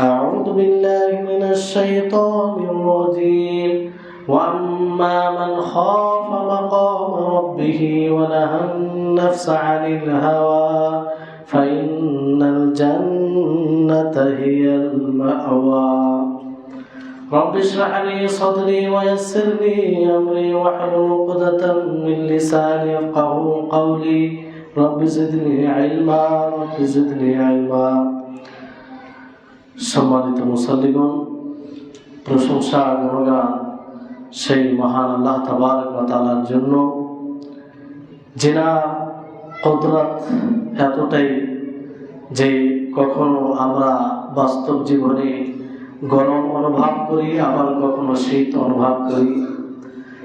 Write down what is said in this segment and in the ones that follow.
أعوذ بالله من الشيطان الرجيم. وأما من خاف مقام ربه ونهى النفس عن الهوى فإن الجنة هي المأوى. رب اشرح لي صدري ويسر لي أمري واحلل عقدة من لساني يفقه قولي. رب زدني علما رب زدني علما. সম্মানিত মুসল্লিগণ, প্রশংসা গুণগান সেই মহান আল্লাহ তালার জন্য। যেনা কদরাত এতটাই যে কখনো আমরা বাস্তব জীবনে গরম অনুভব করি, আবার কখনো শীত অনুভব করি।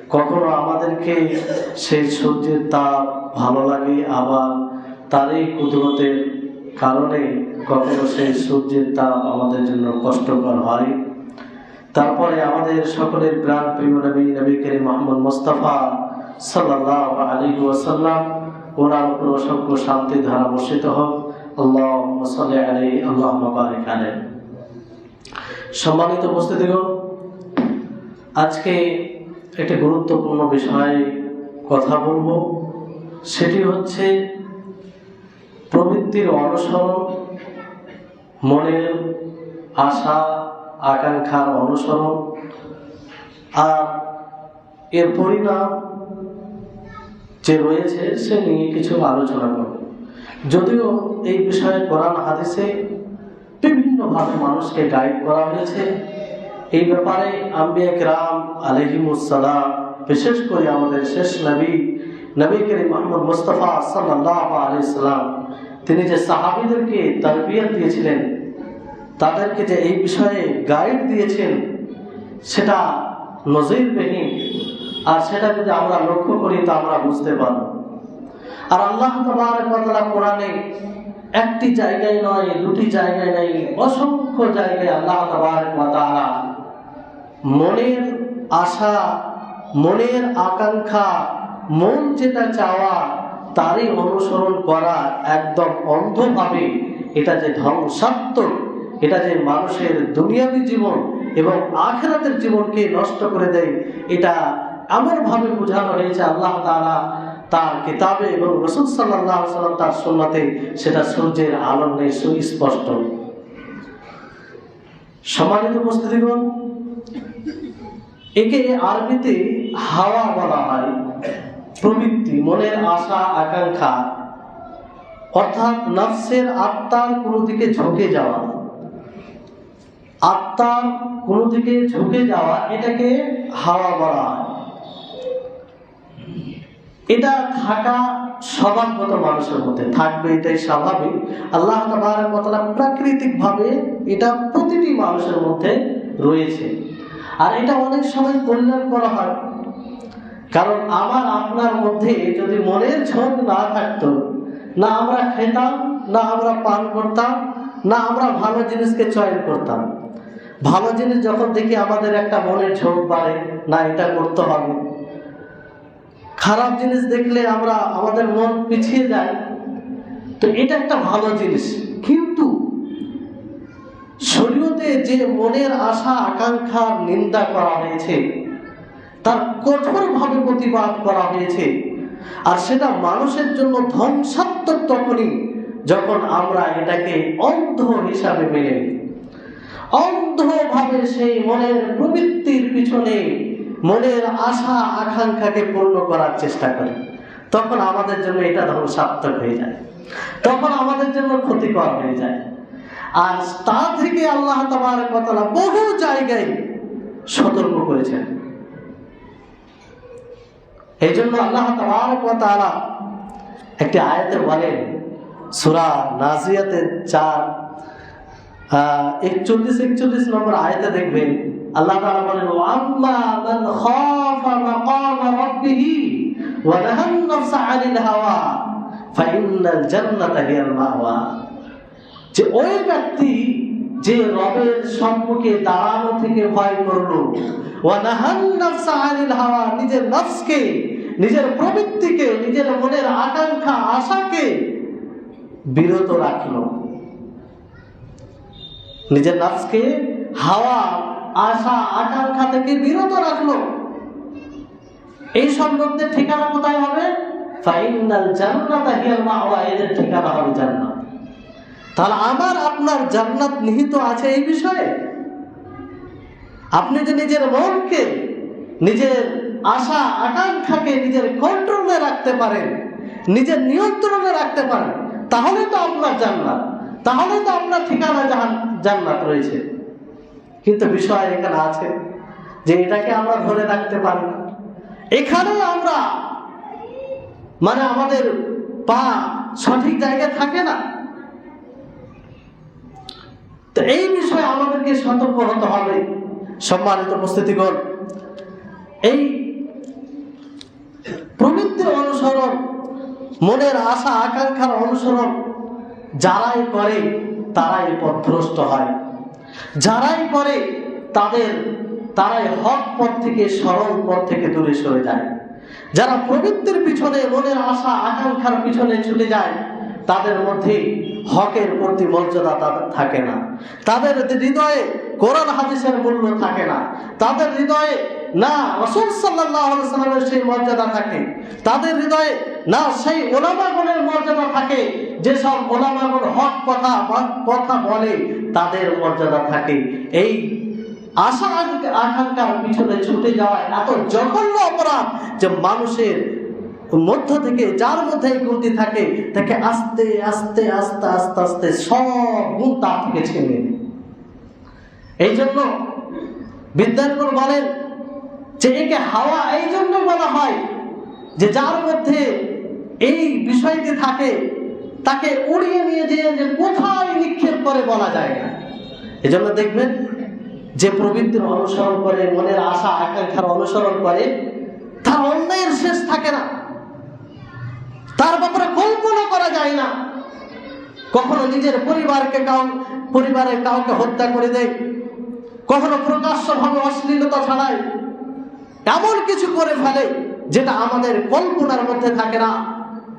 কখনো আমাদেরকে সেই সূর্যের তাপ ভালো লাগে, আবার তারই কুদরতের কারণে কখনো সেই সূর্যের তাপ আমাদের জন্য কষ্টকর হয়। তারপরে আমাদের সকলের প্রাণ প্রিয় নবী নবী করিম মোহাম্মদ মোস্তফা সাল্লাহ আলী ওয়াসাল্লাম, ওনার উপর অসংখ্য শান্তি ধারা বর্ষিত হোক। আল্লাহ সাল্লি আলী আল্লাহ বারিক আলাই সম্মানিত উপস্থিতিগণ, আজকে একটি গুরুত্বপূর্ণ বিষয়ে কথা বলব। সেটি হচ্ছে প্রবৃত্তির অনুসরণ মনের আশা, আকাঙ্ক্ষার অনুসরণ, আর এর পরিণাম যে রয়েছে, সে নিয়ে কিছু আলোচনা করব। যদিও এই বিষয়ে কোরআন হাদিসে বিভিন্নভাবে মানুষকে গাইড করা হয়েছে। এই ব্যাপারে আম্বিয়া রাম আলহিমুসালাম বিশেষ করে আমাদের শেষ নবী নবী মোহাম্মদ মুস্তফা সাল্লাহ তিনি যে সাহাবিদেরকে তরবিয়ত দিয়েছিলেন, তাদেরকে যে এই বিষয়ে গাইড দিয়েছেন, সেটা নজিরবিহীন। আর সেটা যদি আমরা লক্ষ্য করি, তা আমরা বুঝতে পারব। আর আল্লাহ তালা কোরআনে, একটি জায়গায় নয়, দুটি জায়গায় নেই, অসংখ্য জায়গায় আল্লাহ তালা মনের আশা, মনের আকাঙ্ক্ষা মন যেটা চাওয়া, তারই অনুসরণ করা একদম অন্ধভাবে এটা যে ধ্বংসাত্মক, এটা যে মানুষের দুনিয়াবী জীবন এবং আখেরাতের জীবনকে নষ্ট করে দেয়, এটা এমনভাবে বোঝানো হয়েছে আল্লাহ তালা তার কিতাবে এবং রসুল সাল্লাহ সাল্লাম তার সন্ন্যতে সেটা সূর্যের আলো নেই সুস্পষ্ট। সম্মানিত উপস্থিতিগণ, একে আরবিতে হাওয়া বলা হয়। প্রবৃত্তি, মনের আশা, আকাঙ্ক্ষা, অর্থাৎ নফসের আত্মার কোনো দিকে ঝুঁকে যাওয়া। আত্মার কোনো দিকে ঝুঁকে যাওয়া, এটাকে হাওয়া বলা হয়। এটা থাকা স্বভাবগত মানুষের মধ্যে, থাকবে এটাই স্বাভাবিক। আল্লাহ প্রাকৃতিক ভাবে এটা প্রতিটি মানুষের মধ্যে রয়েছে। আর এটা অনেক সময় কল্যাণ করা হয়। কারণ আমার আপনার মধ্যে যদি মনের ঝোঁক না থাকতো, না আমরা খেতাম, না আমরা পান করতাম, না আমরা ভালো জিনিসকে চয়ন করতাম। ভালো জিনিস যখন দেখি আমাদের একটা মনের ঝোঁক বাড়ে, না, এটা করতে হবে। খারাপ জিনিস দেখলে আমরা আমাদের মন পিছিয়ে যায়। তো এটা একটা ভালো জিনিস। কিন্তু শরীয়তে যে মনের আশা, আকাঙ্ক্ষার নিন্দা করা হয়েছে তার কঠোরভাবে প্রতিবাদ করা হয়েছে। আর সেটা মানুষের জন্য ধ্বংসাত্মক তখনই যখন আমরা এটাকে অন্ধ হিসাবে মেনে নিই। অন্ধভাবে সেই মনের প্রবৃত্তির পিছনে মনের আশা, আকাঙ্ক্ষাকে পূর্ণ করার চেষ্টা করি। তখন আমাদের জন্য এটা ধ্বংসাত্মক হয়ে যায়। তখন আমাদের জন্য ক্ষতিকর হয়ে যায়। আর তা থেকে আল্লাহ তোমার কথা বহু জায়গায় সতর্ক করেছেন। এই জন্য আল্লাহ একটি আয়াতে বলেন সুরা নাজিয়াতের চার একচল্লিশ একচল্লিশ নম্বর আয়তে দেখবেন, আল্লাহ বলেন হাওয়া যে ওই ব্যক্তি যে রবের সম্মুখে দাঁড়ানো থেকে ভয় করল নিজের নফসকে নিজের প্রবৃত্তিকে, নিজের মনের আকাঙ্ক্ষা, আশাকে বিরত রাখল। নিজের নাফসকে হাওয়া, আশা, আকাঙ্ক্ষা থেকে বিরত রাখল। এই সম্পর্কে ঠিকানা কোথায় হবে? ফাইনাল জান্নাত হিয়াল মাওয়া, এদের ঠিকানা হবে জান্নাত। তাহলে আমার, আপনার জান্নাত নিহিত আছে এই বিষয়ে? আপনি যে নিজের মনকে, নিজের আশা, আকাঙ্ক্ষাকে নিজের কন্ট্রোলে রাখতে পারেন নিজের নিয়ন্ত্রণে রাখতে পারেন তাহলে তো আপনার জান্নাত, তাহলে তো আপনার ঠিকানা জাহান, জান্নাত রয়েছে। কিন্তু বিষয় এখানে আছে যে এটাকে আমরা ধরে রাখতে পারি না। এখানে আমরা মানে আমাদের পা সঠিক জায়গায় থাকে না। তো এই বিষয়ে আমাদেরকে সতর্ক হতে হবে। সম্মানিত উপস্থিতিগণ, এই প্রবৃত্তির অনুসরণ, মনের আশা, আকাঙ্ক্ষার অনুসরণ যারাই করে, তারাই পথভ্রষ্ট হয়। যারাই করে, তাদের, তারাই হক পথ থেকে, সরল পথ থেকে দূরে সরে যায়। যারা প্রবৃত্তির পিছনে, মনের আশা, আকাঙ্ক্ষার পিছনে চলে যায়, তাদের মধ্যে হকের প্রতি মর্যাদা তাদের থাকে না। তাদের হৃদয়ে কোরআন, হাদিসের মূল্য থাকে না। তাদের হৃদয়ে না, রসুল সাল্লাহ সাল্লামের সেই মর্যাদা থাকে। তাদের হৃদয়ে না, সেই ওলামাগণের মর্যাদা থাকে। যেসব ওলামাগণ হক কথা কথা বলে, তাদের মর্যাদা থাকে। এই আশা আকাঙ্ক্ষার পিছনে ছুটে যাওয়া এত জঘন্য অপরাধ যে মানুষের মধ্য থেকে, যার মধ্যে এই গুণটি থাকে, তাকে আস্তে আস্তে আস্তে আস্তে আস্তে সব গুণ তার থেকে ছেড়ে এই জন্য বিদ্যানগর বলেন যে একে হাওয়া এই জন্য বলা হয় যে যার মধ্যে এই বিষয়টি থাকে, তাকে উড়িয়ে নিয়ে যেয়ে যে কোথায় নিক্ষেপ করে বলা যায় না। এজন্য দেখবেন যে প্রবৃত্তির অনুসরণ করে, মনের আশা, আকাঙ্ক্ষার অনুসরণ করে, তার অন্যায়ের শেষ থাকে না। তার ব্যাপারে কল্পনা করা যায় না। কখনো নিজের পরিবারকে কাউ, পরিবারের কাউকে হত্যা করে দেয়, কখনো প্রকাশ্যভাবে অশ্লীলতা ছাড়ায় এমন কিছু করে ফেলে যেটা আমাদের কল্পনার মধ্যে থাকে না।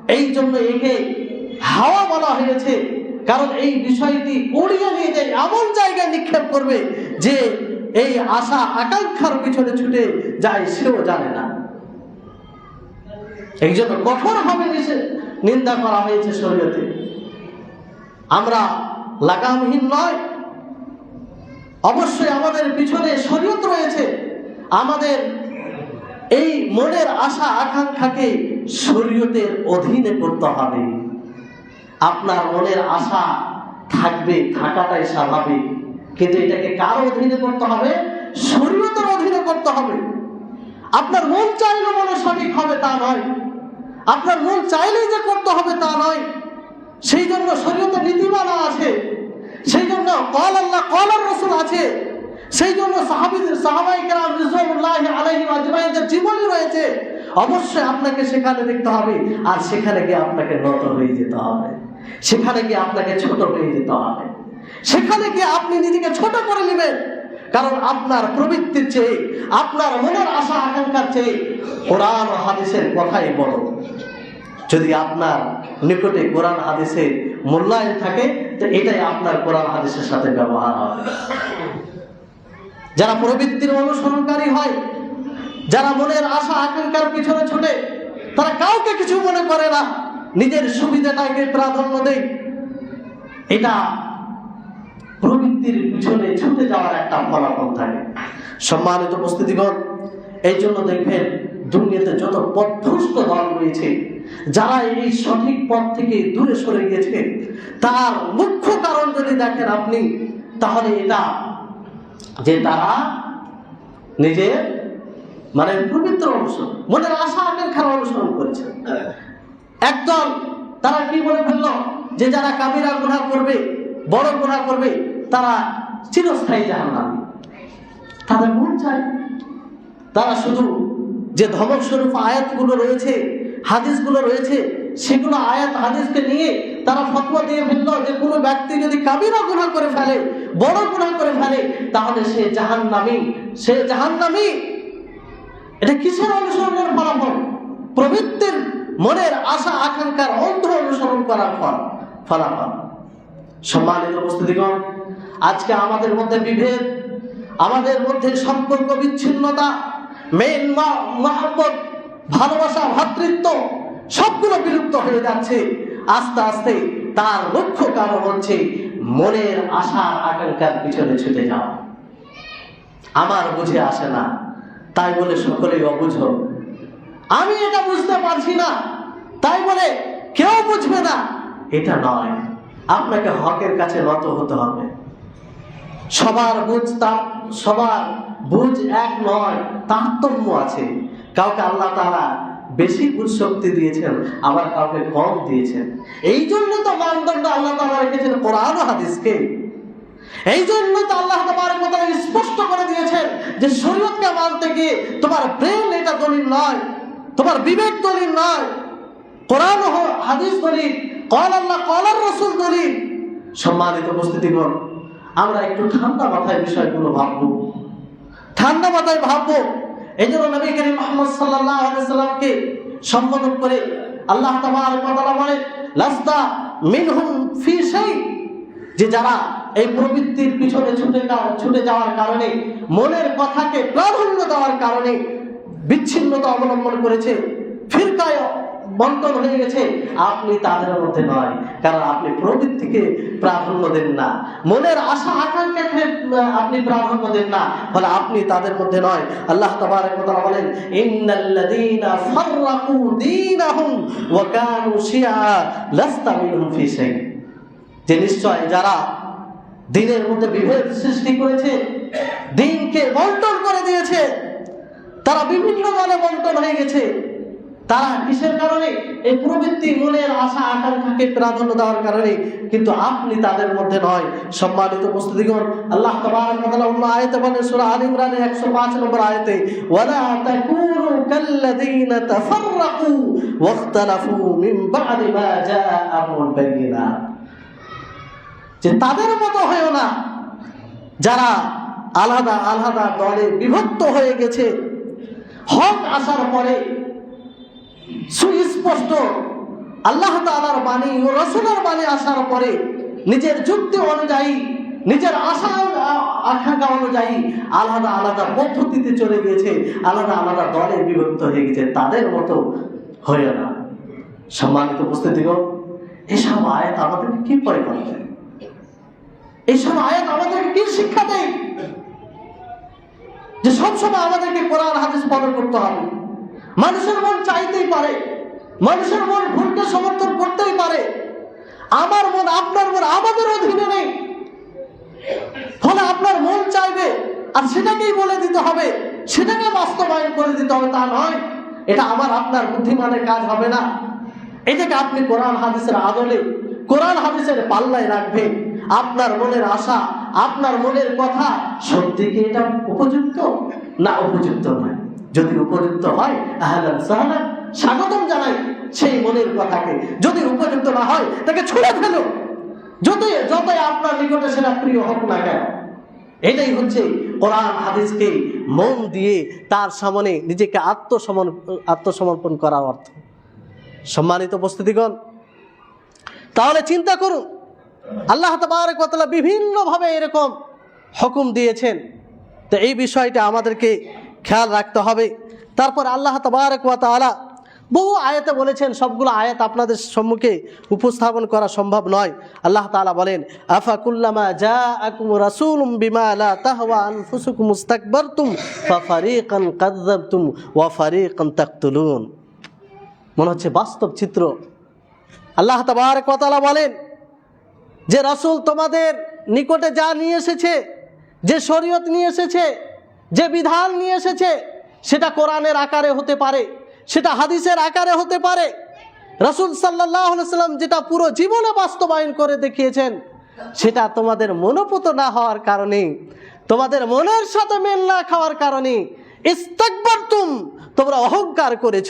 এই জন্য একে হাওয়া বলা হয়েছে। কারণ এই বিষয়টি উড়িয়ে নিয়ে যায় এমন জায়গায় নিক্ষেপ করবে যে এই আশা আকাঙ্ক্ষার পিছনে ছুটে যায়, সেও জানে না। এই জন্য কঠোরভাবে নিন্দা করা হয়েছে শরীয়তে। আমরা লাগামহীন নয়। অবশ্যই আমাদের পিছনে শরীয়ত রয়েছে। আমাদের এই মনের আশা আকাঙ্ক্ষাকে শরীয়তের অধীনে করতে হবে। আপনার মনের আশা থাকবে, থাকাটাই স্বাভাবিক। কিন্তু এটাকে কার অধীনে করতে হবে? শরীয়তের অধীনে করতে হবে। আপনার মন চাইলে মনে সঠিক হবে তা নয়। আপনার মন চাইলেই যে করতে হবে তা নয়। সেই জন্য শরীয়তে নীতিমালা আছে। সেই জন্য কল আল্লাহ, কল রসুল আছে। সেই জন্য সাহাবিদের সাহাবাই কেরাম রিজওয়ানুল্লাহ আলাইহিম আজমাইনদের জীবনী রয়েছে, অবশ্যই আপনাকে সেখানে দেখতে হবে আর সেখানে গিয়ে আপনাকে নত হয়ে যেতে হবে। সেখানে গিয়ে আপনাকে ছোট হয়ে যেতে হবে। সেখানে গিয়ে আপনি নিজেকে ছোট করে নেবেন। কারণ আপনার প্রবৃত্তির চেয়ে, আপনার মনের আশা আকাঙ্ক্ষার চেয়ে কোরআন হাদিসের কথাই বড়। যদি আপনার নিকটে কোরআন হাদিসে মূল্যায়ন থাকে, তো এটাই আপনার কোরআন হাদিসের সাথে ব্যবহার হবে। যারা প্রবৃত্তির অনুসরণকারী হয়, যারা মনের আশা আকাঙ্ক্ষার পিছনে ছুটে, তারা কাউকে কিছু মনে করে না। নিজের সুবিধাটাকে প্রাধান্য দেয় এটা প্রবৃত্তির পিছনে ছুটে যাওয়ার একটা ফলাফল থাকে। সম্মানিত উপস্থিতিগণ, এই জন্য দেখবেন দুনিয়াতে যত পথভ্রষ্ট দল রয়েছে, যারা এই সঠিক পথ থেকে দূরে সরে গিয়েছে, তার মুখ্য কারণ যদি দেখেন আপনি, তাহলে এটা যে তারা নিজের মানে পবিত্র অনুসরণ মনের আশা আকাঙ্ক্ষার অনুসরণ করেছে। একদল তারা কি বলে ফেলল? যে যারা কাবিরা গুণা করবে বড় গুণা করবে তারা চিরস্থায়ী জাহান্নাম। তাদের মন চায়। তারা শুধু যে ধমক স্বরূপ আয়াতগুলো রয়েছে হাদিসগুলো রয়েছে সেগুলো আয়াত হাদিসকে নিয়ে তারা ফতোয়া দিয়ে ফেলল যে, কোনো ব্যক্তি যদি কাবিরা গুণা করে ফেলে, বড় গুণা করে ফেলে, তাহলে সে জাহান্নামী। সে জাহান্নামী। এটা কিসের অনুসরণের ফলাফল? প্রবৃত্তির মনের আশা, আকাঙ্ক্ষার অন্ধ অনুসরণ করার ফল, ফলাফল। সম্মানিত উপস্থিতিগণ, আজকে আমাদের মধ্যে বিভেদ, আমাদের মধ্যে সম্পর্ক বিচ্ছিন্নতা, মেন মহাব্বত, ভালোবাসা ভ্রাতৃত্ব সবগুলো বিলুপ্ত হয়ে যাচ্ছে। আস্তে আস্তে তার মুখ্য কারণ হচ্ছে মনের আশা আকাঙ্ক্ষার পিছনে ছুটে যাওয়া। আমার বুঝে আসে না। তাই বলে সকলেই অবুঝ। আমি এটা বুঝতে পারছি না। তাই বলে কেউ বুঝবে না। এটা নয়। আপনাকে হকের কাছে নত হতে হবে। সবার বুঝ তার সবার বুঝ এক নয়, তারতম্য আছে। কাউকে আল্লাহ তারা বেশি শক্তি দিয়েছেন, আবার কাউকে কম দিয়েছেন। এই জন্য তো মানদণ্ড আল্লাহ তালা রেখেছেন কোরআন হাদিসকে। এই জন্য তো আল্লাহ ওয়া তাআলা স্পষ্ট করে দিয়েছেন যে শরীয়তকে মানতে গিয়ে তোমার ব্রেন এটা দলিল নয়, তোমার বিবেক দলিল নয়। কোরআন হাদিস দলিল, কল আল্লাহ কলার রসুল দলিল। সম্মানিত উপস্থিতিগণ, আমরা একটু ঠান্ডা মাথায় বিষয়গুলো ভাববো। ঠান্ডা মাথায় ভাববো এই জন্য নবী করিম মোহাম্মদ আলাইহি সাল্লামকে সম্বোধন করে আল্লাহ তাআলা বলেন, লাস্তা মিনহুম ফি শাই। যে যারা এই প্রবৃত্তির পিছনে ছুটে ছুটে যাওয়ার কারণে, মনের কথাকে প্রাধান্য দেওয়ার কারণে বিচ্ছিন্নতা অবলম্বন করেছে, ফিরকায় বন্টন হয়ে গেছে, আপনি তাদের মধ্যে নয়, কারণ আপনি প্রবৃত্তিকে প্রাধান্য দেন না। মনের আশা আকাঙ্ক্ষাকে আপনি প্রাধান্য দেন না, ফলে আপনি তাদের মধ্যে নয়। আল্লাহ তাবারক তাআলা বলেন, ইন্নাল্লাযীনা ফাররাকু দীনাহুম ওয়া কানু শিয়া লাস্তা মিনহুম ফি শাই যে নিশ্চয় যারা দিনের মধ্যে বিভেদ সৃষ্টি করেছে, দিনকে বন্টন করে দিয়েছে, তারা বিভিন্ন দলে বন্টন হয়ে গেছে। তারা কিসের কারণে? এই প্রবৃত্তি মনের আশা, আকাঙ্ক্ষাকে প্রাধান্য দেওয়ার কারণে। কিন্তু আপনি তাদের মধ্যে নয়। সম্মানিত উপস্থিতিগণ, আল্লাহ আয়াতে বলেন, সূরা আল ইমরানের 105 নম্বর আয়তে যে তাদের মতো হয়েও না। যারা আলাদা আলাদা দলে বিভক্ত হয়ে গেছে। হক আসার পরে সুস্পষ্ট। আল্লাহ তাআলার বাণী ও রসুলের বাণী আসার পরে নিজের যুক্তি অনুযায়ী, নিজের আশা, আকাঙ্ক্ষা অনুযায়ী আলাদা আলাদা পদ্ধতিতে চলে গিয়েছে, আলাদা আলাদা দলে বিভক্ত হয়ে গেছে তাদের মতো হয়ে না। সম্মানিত উপস্থিতিগণ, এসব আয়াত আমাদেরকে কি পরে করতে এইসব আয়াত আমাদেরকে কি শিক্ষা দেয়? যে সবসময় আমাদেরকে কোরআন, হাদিস ফলো করতে হবে। মানুষের মন চাইতেই পারে। মানুষের মন ভুলকে সমর্থন করতেই পারে। আমার মন আপনার মন আমাদের অধীনে নেই। ফলে আপনার মন চাইবে আর সেটাকেই বলে দিতে হবে, সেটাকে বাস্তবায়ন করে দিতে হবে, তা নয়। এটা আমার আপনার বুদ্ধিমানের কাজ হবে না। এটাকে আপনি কোরআন হাদিসের আদলে, কোরআন হাদিসের পাল্লায় রাখবেন। আপনার মনের আশা, আপনার মনের কথা সত্যি কি এটা উপযুক্ত না উপযুক্ত নয়? যদি উপযুক্ত হয়, আহলান সাহলান, স্বাগতম জানাই সেই মনের কথাকে। যদি উপযুক্ত না হয়, তাকে ছুড়ে ফেলো। যতই যতই আপনার নিকটে সেটা প্রিয় হোক না কেন। এটাই হচ্ছে কোরআন, হাদিসকে মন দিয়ে তার সামনে নিজেকে আত্মসমন আত্মসমর্পণ করার অর্থ। সম্মানিত উপস্থিতিগণ, তাহলে চিন্তা করুন, আল্লাহ তাবারক ওয়া তাআলা বিভিন্নভাবে এরকম হুকুম দিয়েছেন। তো এই বিষয়টা আমাদেরকে খেয়াল রাখতে হবে। তারপর আল্লাহ তাবারক ওয়া তাআলা বহু আয়াতে বলেছেন, সবগুলো আয়াত আপনাদের সম্মুখে উপস্থাপন করা সম্ভব নয়। আল্লাহ তাআলা বলেন তাকতুলুন। মনে হচ্ছে বাস্তব চিত্র। আল্লাহ তাবারক ওয়া বলেন, যে রাসূল তোমাদের নিকটে যা নিয়ে এসেছে, যে শরীয়ত নিয়ে এসেছে যে বিধান নিয়ে এসেছে, সেটা কোরআনের আকারে হতে পারে, সেটা হাদিসের আকারে হতে পারে। রাসূল সাল্লাহ সাল্লাম যেটা পুরো জীবনে বাস্তবায়ন করে দেখিয়েছেন, সেটা তোমাদের মনোপুত না হওয়ার কারণে, তোমাদের মনের সাথে মেল না খাওয়ার কারণে ইস্তাকবারতুম, তোমরা অহংকার করেছ,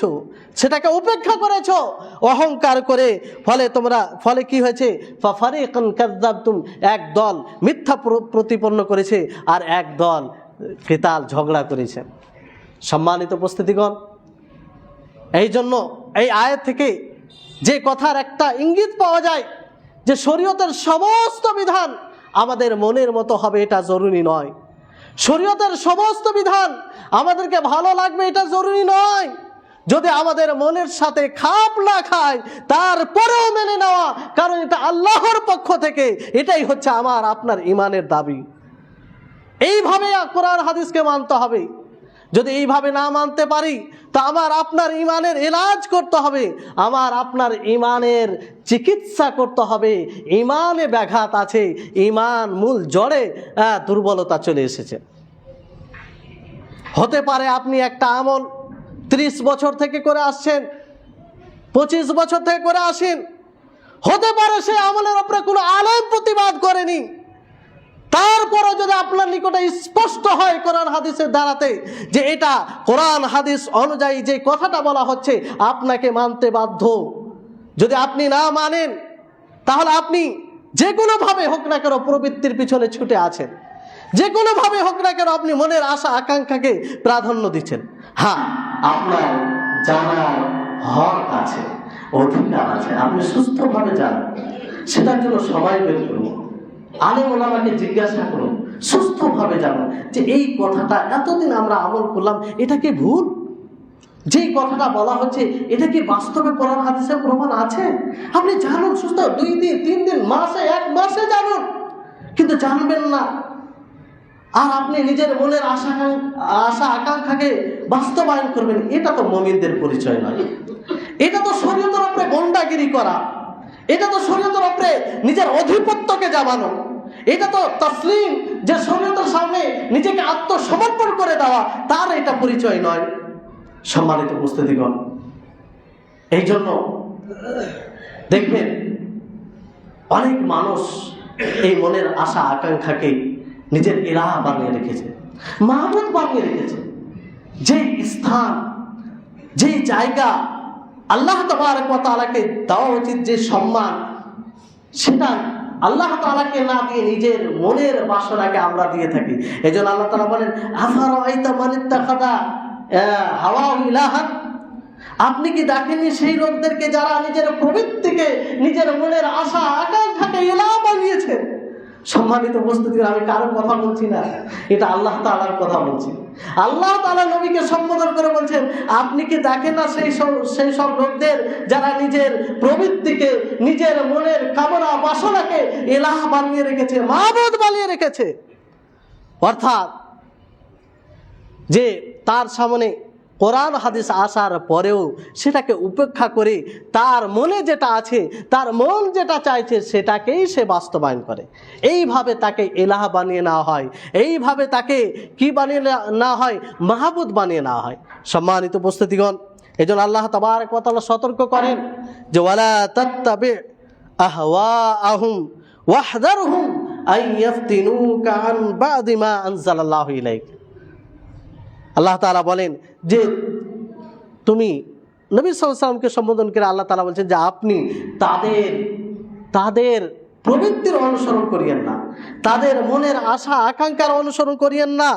সেটাকে উপেক্ষা করেছ। অহংকার করে ফলে তোমরা, ফলে কি হয়েছে? কাযযাবতুম, এক দল মিথ্যা প্র- প্রতিপন্ন করেছে, আর এক দল কেতাল ঝগড়া করেছে। সম্মানিত উপস্থিতিগণ, এই জন্য এই আয়ের থেকে যে কথার একটা ইঙ্গিত পাওয়া যায় যে শরীয়তের সমস্ত বিধান আমাদের মনের মতো হবে, এটা জরুরি নয়। শরীয়তের সমস্ত বিধান আমাদেরকে ভালো লাগবে, এটা জরুরি নয়। যদি আমাদের মনের সাথে খাপ না খায়, তারপরেও মেনে নেওয়া, কারণ এটা আল্লাহর পক্ষ থেকে, এটাই হচ্ছে আমার, আপনার ইমানের দাবি। এইভাবে কোরআন হাদিসকে মানতে হবে। যদি এইভাবে না মানতে পারি, তো আমার আপনার ইমানের এলাজ করতে হবে, আমার আপনার ইমানের চিকিৎসা করতে হবে। ইমানে ব্যাঘাত আছে ইমান মূল জড়ে দুর্বলতা চলে এসেছে। হতে পারে আপনি একটা আমল ত্রিশ বছর থেকে করে আসছেন, পঁচিশ বছর থেকে করে আসেন। হতে পারে সেই আমলের ওপরে কোনো আলেম প্রতিবাদ করেনি। তারপরে যদি আপনার নিকটে স্পষ্ট হয় কোরআন হাদিসের দ্বারাতে যে এটা কোরআন হাদিস অনুযায়ী যে কথাটা বলা হচ্ছে, আপনাকে মানতে বাধ্য। যদি আপনি না মানেন, তাহলে আপনি যে কোনোভাবে হোক না কেন প্রবৃত্তির পিছনে ছুটে আছেন। যে কোনোভাবে হোক না কেন আপনি মনের আশা, আকাঙ্ক্ষাকে প্রাধান্য দিচ্ছেন। হ্যাঁ আপনার জানার হক আছে, অধিকার আছে। আপনি সুস্থভাবে জানেন সেটার জন্য সময় বের করুন। আলেম ওলামাকে জিজ্ঞাসা করুন, সুস্থভাবে জানুন যে এই কথাটা এতদিন আমরা আমল করলাম, এটা কি ভুল? যেই কথাটা বলা হচ্ছে, এটা কি বাস্তবে কোরআন, হাদিসের প্রমাণ আছে? আপনি জানুন সুস্থ, দুই দিন, তিন দিন, মাসে, এক মাসে জানুন। কিন্তু জানবেন না। আর আপনি নিজের মনের আশা আশা, আকাঙ্ক্ষাকে বাস্তবায়ন করবেন, এটা তো মমিনদের পরিচয় নয়। এটা তো শরীয়তের উপরে গন্ডাগিরি করা। এটা তো শরীয়তের উপরে নিজের আধিপত্যকে জামানো। এটা তো তসলিম যে শরীয়তের সামনে নিজেকে আত্মসমর্পণ করে দেওয়া, তার এটা পরিচয় নয়। সম্মানিত উপস্থিতিগণ এই জন্য দেখবেন, অনেক মানুষ এই মনের আশা আকাঙ্ক্ষাকে নিজের এলাহ বানিয়ে রেখেছে মাহবুদ বানিয়ে রেখেছে। যে স্থান যে জায়গা আল্লাহ তালাকে দেওয়া উচিত যে সম্মান, সেটা আল্লাহ তালাকে না দিয়ে নিজের মনের বাসনাকে আমরা দিয়ে থাকি। এই জন্য আল্লাহ তালা বলেন আফার মানিত্তা খাদা হাওয়া ইলাহান? আপনি কি দেখেননি সেই লোকদেরকে যারা নিজের প্রবৃত্তিকে, নিজের মনের আশা, আকাঙ্ক্ষাকে এলা বানিয়েছে সম্মানিত উপস্থিতি আমি কারোর কথা বলছি না। এটা আল্লাহ তালার কথা বলছি। আল্লাহ তালা নবীকে সম্বোধন করে বলছেন, আপনি কি দেখেন না সেই সব সেই সব লোকদের যারা নিজের প্রবৃত্তিকে, নিজের মনের কামনা বাসনাকে এলাহ বানিয়ে রেখেছে মাহবুদ বানিয়ে রেখেছে? অর্থাৎ যে তার সামনে কোরআন হাদিস আসার পরেও সেটাকে উপেক্ষা করে তার মনে যেটা আছে, তার মন যেটা চাইছে সেটাকেই সে বাস্তবায়ন করে। এইভাবে তাকে এলাহ বানিয়ে নেওয়া হয়, এইভাবে তাকে কি বানিয়ে না হয়? মাহবুদ বানিয়ে নেওয়া হয়। সম্মানিত উপস্থিতিগণ, এই জন্য আল্লাহ ওয়া তাআলা সতর্ক করেন যে, ওয়ালা তাত্তাবি আল্লাহ তালা বলেন যে তুমি নবী সাল্লামকে সম্বোধন করে আল্লাহ তালা বলছেন যে আপনি তাদের তাদের প্রবৃত্তির অনুসরণ করিয়েন না। তাদের মনের আশা, আকাঙ্ক্ষার অনুসরণ করিয়েন না।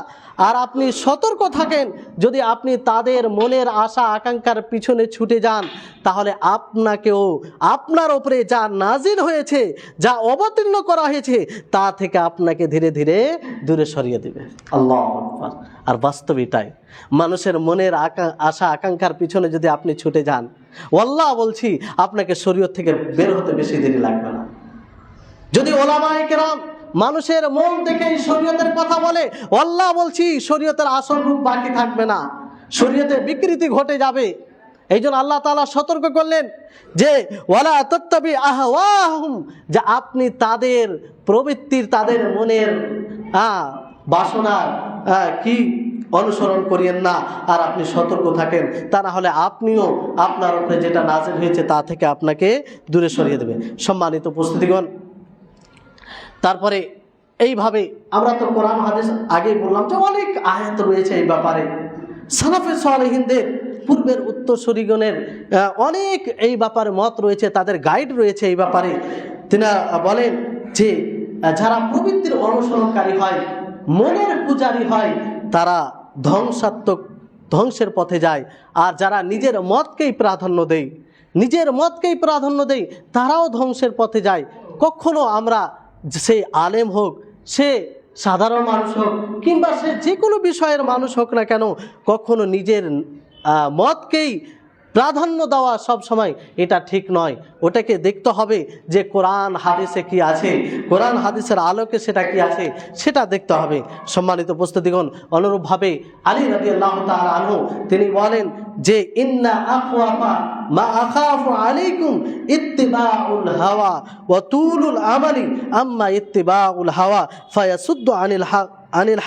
আর আপনি সতর্ক থাকেন, যদি আপনি তাদের মনের আশা, আকাঙ্ক্ষার পিছনে ছুটে যান, তাহলে আপনাকেও আপনার ওপরে যা নাজির হয়েছে, যা অবতীর্ণ করা হয়েছে, তা থেকে আপনাকে ধীরে ধীরে দূরে সরিয়ে দেবে। আল্লাহ আর বাস্তব এটাই, মানুষের মনের আশা, আকাঙ্ক্ষার পিছনে যদি আপনি ছুটে যান, ওয়াল্লাহ বলছি, আপনাকে শরীয়ত থেকে বের হতে বেশি দেরি লাগবে না। যদি ওলামায়ে কেরাম মানুষের মন দেখে শরীয়তের কথা বলে অল্লাহ বলছি, শরীয়তের আসল রূপ বাকি থাকবে না। শরীয়তে বিকৃতি ঘটে যাবে। এই জন্য আল্লাহ তাআলা সতর্ক করলেন যে, ওয়ালা তত্তাবি আহওয়াহুম, যে আপনি তাদের প্রবৃত্তির, তাদের মনের বাসনার কি অনুসরণ করিয়েন না, আর আপনি সতর্ক থাকেন, তা না হলে আপনিও আপনার উপরে যেটা নাজেল হয়েছে তা থেকে আপনাকে দূরে সরিয়ে দেবে। সম্মানিত উপস্থিতিগণ তারপরে এইভাবে আমরা তো কোরআন হাদিস আগেই বললাম যে অনেক আয়াত রয়েছে এই ব্যাপারে। সালাফে সালেহিনদের পূর্বের উত্তরসূরিগণের আহ, অনেক এই ব্যাপারে মত রয়েছে তাদের গাইড রয়েছে এই ব্যাপারে। তিনি বলেন যে যারা প্রবৃত্তির অনুসরণকারী হয় মনের পূজারী হয় তারা ধ্বংসাত্মক ধ্বংসের পথে যায়। আর যারা নিজের মতকেই প্রাধান্য দেয় নিজের মতকেই প্রাধান্য দেয় তারাও ধ্বংসের পথে যায়। কখনো আমরা সে আলেম হোক, সে সাধারণ মানুষ হোক, কিংবা সে যে কোনো বিষয়ের মানুষ হোক না কেন, কখনো নিজের মতকেই প্রাধান্য দেওয়া সব সময় এটা ঠিক নয়। ওটাকে দেখতে হবে যে কোরআন, হাদিসে কি আছে? কোরআন, হাদিসের আলোকে সেটা কি আছে? সেটা দেখতে হবে। সম্মানিত উপস্থিতিগণ, অনুরূপভাবে আলী রাজি আল্লাহ আনহু, তিনি বলেন যে, ইন্না হাওয়া হাওয়া আনিল হক আনিল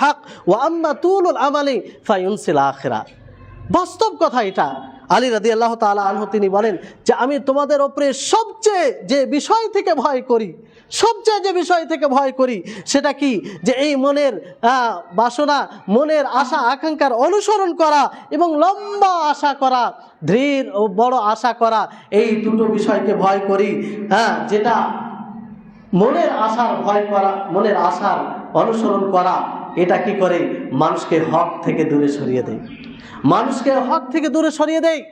আম্মা তুলুল আমালি বাস্তব কথা এটা। আলী রাদি আল্লাহ তালা আনহু তিনি বলেন যে, আমি তোমাদের ওপরে সবচেয়ে যে বিষয় থেকে ভয় করি, সবচেয়ে যে বিষয় থেকে ভয় করি, সেটা কি? যে এই মনের বাসনা, মনের আশা, আকাঙ্ক্ষার অনুসরণ করা এবং লম্বা আশা করা ধীর ও বড় আশা করা, এই দুটো বিষয়কে ভয় করি হ্যাঁ যেটা মনের আশার ভয় করা, মনের আশার অনুসরণ করা, এটা কি করে? মানুষকে হক থেকে দূরে সরিয়ে দেয়। মানুষকে হক থেকে দূরে সরিয়ে দেয়।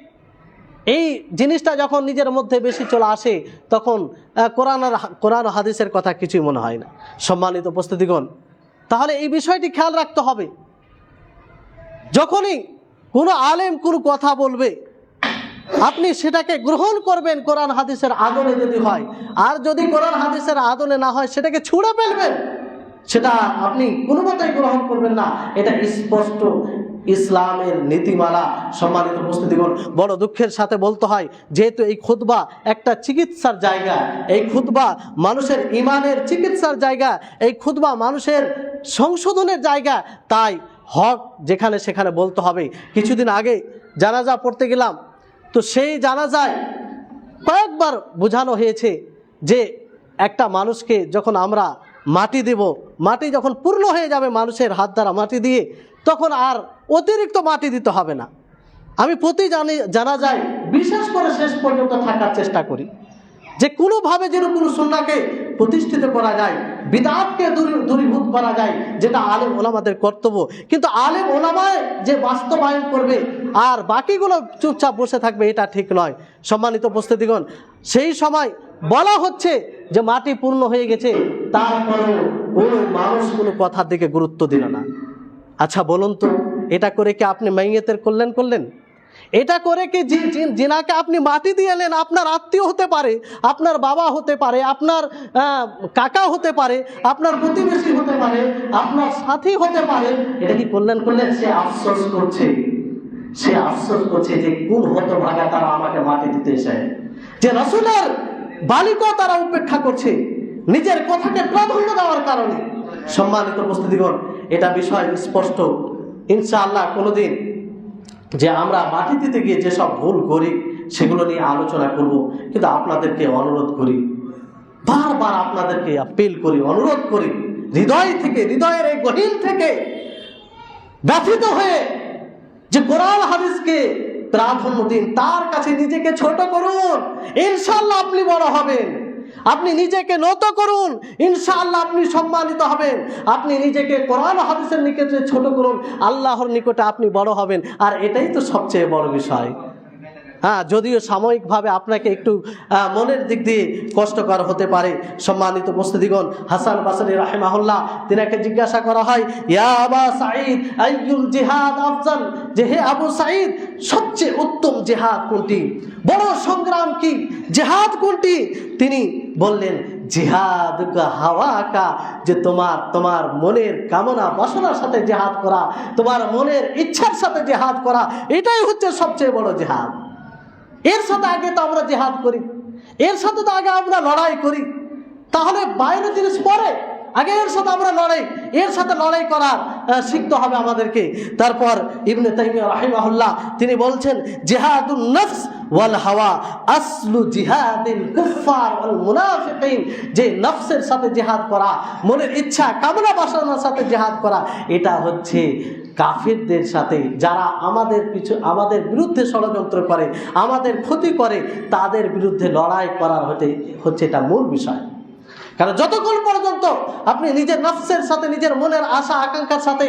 এই জিনিসটা যখন নিজের মধ্যে বেশি চলে আসে, তখন কোরআন আর কোরআন হাদিসের কথা কিছুই মনে হয় না। সম্মানিত উপস্থিতিগণ, তাহলে এই বিষয়টি খেয়াল রাখতে হবে। যখনই কোনো আলেম কোনো কথা বলবে, আপনি সেটাকে গ্রহণ করবেন কোরআন হাদিসের আদলে যদি হয়, আর যদি কোরআন হাদিসের আদলে না হয়, সেটাকে ছুঁড়ে ফেলবেন, সেটা আপনি কোনো মতেই গ্রহণ করবেন না। এটা স্পষ্ট ইসলামের নীতিমালা সম্মানিত উপস্থিতিগণ, বড় দুঃখের সাথে বলতে হয়, যেহেতু এই খুতবা একটা চিকিৎসার জায়গা, এই খুতবা মানুষের ইমানের চিকিৎসার জায়গা, এই খুতবা মানুষের সংশোধনের জায়গা, তাই হক যেখানে সেখানে বলতে হবে। কিছুদিন আগে জানাজা পড়তে গেলাম, তো সেই জানাজায় কয়েকবার বোঝানো হয়েছে যে একটা মানুষকে যখন আমরা মাটি দেব মাটি যখন পূর্ণ হয়ে যাবে মানুষের হাত দ্বারা মাটি দিয়ে, তখন আর অতিরিক্ত মাটি দিতে হবে না। আমি প্রতি জানি, জানা যায়, বিশেষ করে শেষ পর্যন্ত থাকার চেষ্টা করি। যে কোনোভাবে যেন কোনো সুন্নাকে প্রতিষ্ঠিত করা যায় বিদাতকে দূরী- দূরীভূত করা যায়, যেটা আলেম ওলামাদের কর্তব্য। কিন্তু আলেম ওলামায় যে বাস্তবায়ন করবে, আর বাকিগুলো চুপচাপ বসে থাকবে, এটা ঠিক নয়। সম্মানিত উপস্থিতিগণ, সেই সময় বলা হচ্ছে যে মাটি পূর্ণ হয়ে গেছে, তারপরেও কোনো মানুষ কোনো কথার দিকে গুরুত্ব দিল না। আচ্ছা বলুন তো, এটা করে কি আপনি মাইয়েতের কল্যাণ করলেন? এটা করে কি যে- আপনি মাটি দিয়ে এলেন? আপনার আত্মীয় হতে পারে আপনার বাবা হতে পারে আপনার কাকা হতে পারে আপনার প্রতিবেশী হতে পারে আপনার সাথী হতে পারে। এটা কি কল্যাণ করলেন? সে আফসোস করছে। সে আফসোস করছে যে কোন হতো ভাগা তারা আমাকে মাটি দিতে এসে। যে রসুলের বালিকাও তারা উপেক্ষা করছে নিজের কথাকে প্রাধান্য দেওয়ার কারণে। সম্মানিত উপস্থিতিগণ এটা বিষয় স্পষ্ট। ইনশাআল্লাহ কোনোদিন যে আমরা মাটি দিতে গিয়ে যেসব ভুল করি, সেগুলো নিয়ে আলোচনা করব। কিন্তু আপনাদেরকে অনুরোধ করি, বারবার আপনাদেরকে আপিল করি, অনুরোধ করি, হৃদয় থেকে, হৃদয়ের এই গহীন থেকে ব্যথিত হয়ে যে কোরআন হাদিসকে প্রাধান্য দিন, তার কাছে নিজেকে ছোট করুন। ইনশাল্লাহ আপনি বড় হবেন। আপনি নিজেকে নত করুন। ইনশাআল্লাহ আপনি সম্মানিত হবেন। আপনি নিজেকে কোরআন হাদিসের নিকটে ছোট করুন। আল্লাহর নিকটে আপনি বড় হবেন। আর এটাই তো সবচেয়ে বড় বিষয়। হ্যাঁ যদিও সাময়িকভাবে আপনাকে একটু মনের দিক দিয়ে কষ্টকর হতে পারে, সম্মানিত উপস্থিতিগণ, হাসান বাসারি রাহেমাহুল্লাহ, তিনাকে জিজ্ঞাসা করা হয়, ইয়া সাঈদ, আইয়ুল জিহাদ আফজাল? যে, হে আবু সাঈদ, সবচেয়ে উত্তম জেহাদ কোনটি? বড় সংগ্রাম কি? জেহাদ কোনটি? তিনি বললেন, জেহাদ হাওয়া কা, যে তোমার তোমার মনের কামনা, বাসনার সাথে জেহাদ করা, তোমার মনের ইচ্ছার সাথে জেহাদ করা, এটাই হচ্ছে সবচেয়ে বড় জেহাদ। এর সাথে আগে তো আমরা জেহাদ করি। এর সাথে তো আগে আমরা লড়াই করি। তাহলে বাইরের জিনিস পরে আগে এর সাথে আমরা লড়াই। এর সাথে লড়াই করার শিখতে হবে আমাদেরকে। তারপর ইবনে তাইমিয়া রাহিমাহুল্লাহ তিনি বলছেন জেহাদুল নফস ওয়াল হাওয়া, আসলু জিহাদিল কুফার ওয়াল মুনাফিকিন। যে নফসের সাথে জিহাদ করা, মনের ইচ্ছা, কামনা বাসনার সাথে জিহাদ করা, এটা হচ্ছে কাফিরদের সাথে, যারা আমাদের পিছু, আমাদের বিরুদ্ধে ষড়যন্ত্র করে, আমাদের ক্ষতি করে, তাদের বিরুদ্ধে লড়াই করার হতে, হচ্ছে এটা মূল বিষয়। কারণ যতক্ষণ পর্যন্ত আপনি নিজের নফসের সাথে, নিজের মনের আশা, আকাঙ্ক্ষার সাথে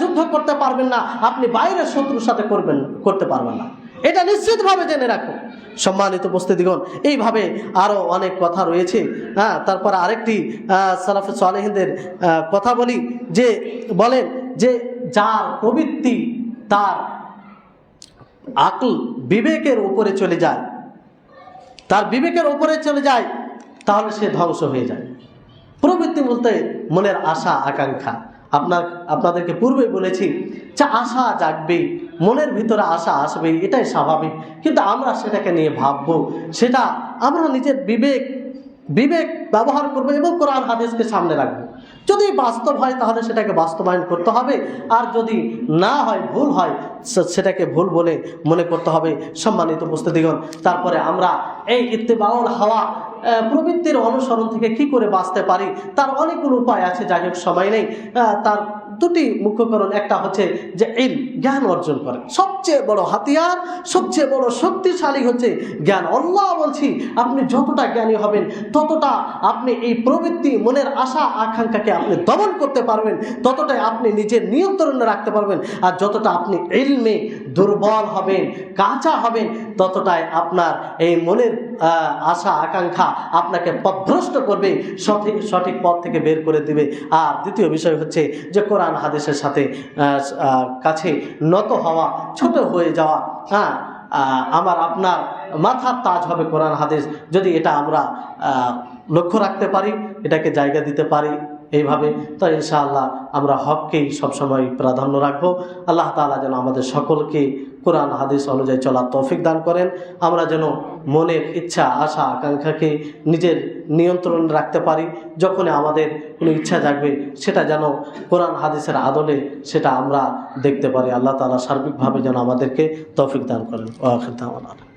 যুদ্ধ করতে পারবেন না, আপনি বাইরের শত্রুর সাথে করবেন, করতে পারবেন না। এটা নিশ্চিতভাবে জেনে রাখুন সম্মানিত উপস্থিতিগণ, এইভাবে আরও অনেক কথা রয়েছে। হ্যাঁ তারপর আরেকটি সালাফে সালেহিনদের কথা বলি, যে বলেন যার প্রবৃত্তি, তার আকল বিবেকের উপরে চলে যায়। তার বিবেকের উপরে চলে যায়, তাহলে সে ধ্বংস হয়ে যায়। প্রবৃত্তি বলতে মনের আশা, আকাঙ্ক্ষা। আপনার, আপনাদেরকে পূর্বে বলেছি যে আশা জাগবেই, মনের ভিতরে আশা আসবে এটাই স্বাভাবিক। কিন্তু আমরা সেটাকে নিয়ে ভাববো, সেটা আমরা নিজের বিবেক বিবেক ব্যবহার করব এবং কোরআন, হাদিসকে সামনে রাখব। যদি বাস্তব হয়, তাহলে সেটাকে বাস্তবায়ন করতে হবে। আর যদি না হয়, ভুল হয় সেটাকে ভুল বলে মনে করতে হবে। সম্মানিত উপস্থিতিগণ, তারপরে আমরা এই ইত্তেবাউল হাওয়া প্রবৃত্তির অনুসরণ থেকে কি করে বাঁচতে পারি, তার অনেকগুলো উপায় আছে, যাই হোক, সময় নেই। তার দুটি মুখ্যকরণ একটা হচ্ছে যে ইল জ্ঞান অর্জন করে। সবচেয়ে বড় হাতিয়ার, সবচেয়ে বড় শক্তিশালী হচ্ছে জ্ঞান। অল্লাহ বলছি, আপনি যতটা জ্ঞানী হবেন, ততটা আপনি এই প্রবৃত্তি মনের আশা, আকাঙ্ক্ষাকে আপনি দমন করতে পারবেন, ততটাই আপনি নিজের নিয়ন্ত্রণে রাখতে পারবেন, আর যতটা আপনি ইলমে দুর্বল হবেন, কাঁচা হবেন, ততটাই আপনার এই মনের আশা, আকাঙ্ক্ষা আপনাকে পথভ্রষ্ট করবে, সঠিক সঠিক পথ থেকে বের করে দিবে। আর দ্বিতীয় বিষয় হচ্ছে যে কোরআন হাদিসের সাথে কাছে নত হওয়া, ছোট হয়ে যাওয়া হ্যাঁ আমার, আপনার মাথার তাজ হবে কোরআন হাদিস। যদি এটা আমরা লক্ষ্য রাখতে পারি, এটাকে জায়গা দিতে পারি। এইভাবে। তো ইনশাআল্লাহ আমরা হককেই সবসময় প্রাধান্য রাখব। আল্লাহ তাআলা যেন আমাদের সকলকে কোরআন, হাদিস অনুযায়ী চলার তৌফিক দান করেন। আমরা যেন মনের ইচ্ছা, আশা, আকাঙ্ক্ষাকে নিজের নিয়ন্ত্রণ রাখতে পারি। যখনই আমাদের কোনো ইচ্ছা জাগবে, সেটা যেন কোরআন, হাদিসের আদলে সেটা আমরা দেখতে পারি। আল্লাহ তাআলা সার্বিকভাবে যেন আমাদেরকে তৌফিক দান করেন। দাওয়ানা।